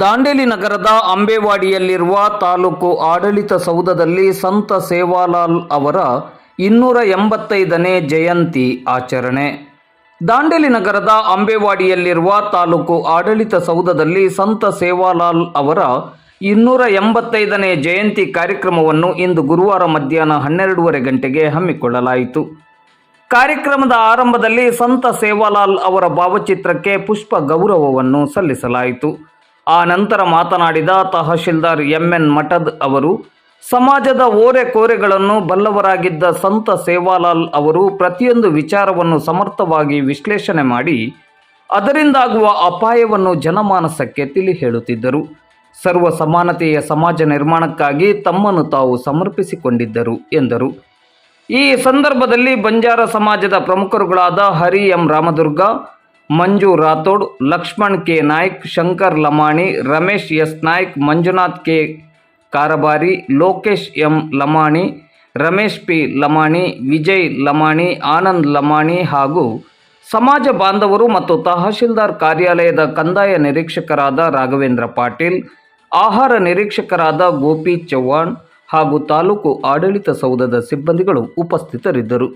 ದಾಂಡೇಲಿ ನಗರದ ಅಂಬೇವಾಡಿಯಲ್ಲಿರುವ ತಾಲೂಕು ಆಡಳಿತ ಸೌಧದಲ್ಲಿ ಸಂತ ಸೇವಾಲಾಲ್ ಅವರ ಇನ್ನೂರ ಎಂಬತ್ತೈದನೇ ಜಯಂತಿ ಆಚರಣೆ. ದಾಂಡೇಲಿ ನಗರದ ಅಂಬೇವಾಡಿಯಲ್ಲಿರುವ ತಾಲೂಕು ಆಡಳಿತ ಸೌಧದಲ್ಲಿ ಸಂತ ಸೇವಾಲಾಲ್ ಅವರ ಇನ್ನೂರ ಎಂಬತ್ತೈದನೇ ಜಯಂತಿ ಕಾರ್ಯಕ್ರಮವನ್ನು ಇಂದು ಗುರುವಾರ ಮಧ್ಯಾಹ್ನ ಹನ್ನೆರಡೂವರೆ ಗಂಟೆಗೆ ಹಮ್ಮಿಕೊಳ್ಳಲಾಯಿತು. ಕಾರ್ಯಕ್ರಮದ ಆರಂಭದಲ್ಲಿ ಸಂತ ಸೇವಾಲಾಲ್ ಅವರ ಭಾವಚಿತ್ರಕ್ಕೆ ಪುಷ್ಪ ಗೌರವವನ್ನು ಸಲ್ಲಿಸಲಾಯಿತು. ಆ ನಂತರ ಮಾತನಾಡಿದ ತಹಶೀಲ್ದಾರ್ ಎಂಎನ್ ಮಠದ್ ಅವರು, ಸಮಾಜದ ಓರೆ ಕೋರೆಗಳನ್ನು ಬಲ್ಲವರಾಗಿದ್ದ ಸಂತ ಸೇವಾಲಾಲ್ ಅವರು ಪ್ರತಿಯೊಂದು ವಿಚಾರವನ್ನು ಸಮರ್ಥವಾಗಿ ವಿಶ್ಲೇಷಣೆ ಮಾಡಿ, ಅದರಿಂದಾಗುವ ಅಪಾಯವನ್ನು ಜನಮಾನಸಕ್ಕೆ ತಿಳಿ ಹೇಳುತ್ತಿದ್ದರು ಸರ್ವ ಸಮಾನತೆಯ ಸಮಾಜ ನಿರ್ಮಾಣಕ್ಕಾಗಿ ತಮ್ಮನ್ನು ತಾವು ಸಮರ್ಪಿಸಿಕೊಂಡಿದ್ದರು ಎಂದರು. ಈ ಸಂದರ್ಭದಲ್ಲಿ ಬಂಜಾರ ಸಮಾಜದ ಪ್ರಮುಖರುಗಳಾದ Hari M Ramadurga Manju Rathod, Lakshman K Naik, Shankar Lamani, Ramesh S Naik, Manjunath K Karabari, Lokesh M Lamani, Ramesh P Lamani, Vijay Lamani, Anand Lamani ಹಾಗೂ ಸಮಾಜ ಬಾಂಧವರು ಮತ್ತು ತಹಶೀಲ್ದಾರ್ ಕಾರ್ಯಾಲಯದ ಕಂದಾಯ ನಿರೀಕ್ಷಕರಾದ ರಾಘವೇಂದ್ರ ಪಾಟೀಲ್, ಆಹಾರ ನಿರೀಕ್ಷಕರಾದ ಗೋಪಿ ಚವ್ಹಾಣ್ ಹಾಗೂ ತಾಲೂಕು ಆಡಳಿತ ಸೌಧದ ಸಿಬ್ಬಂದಿಗಳು ಉಪಸ್ಥಿತರಿದ್ದರು.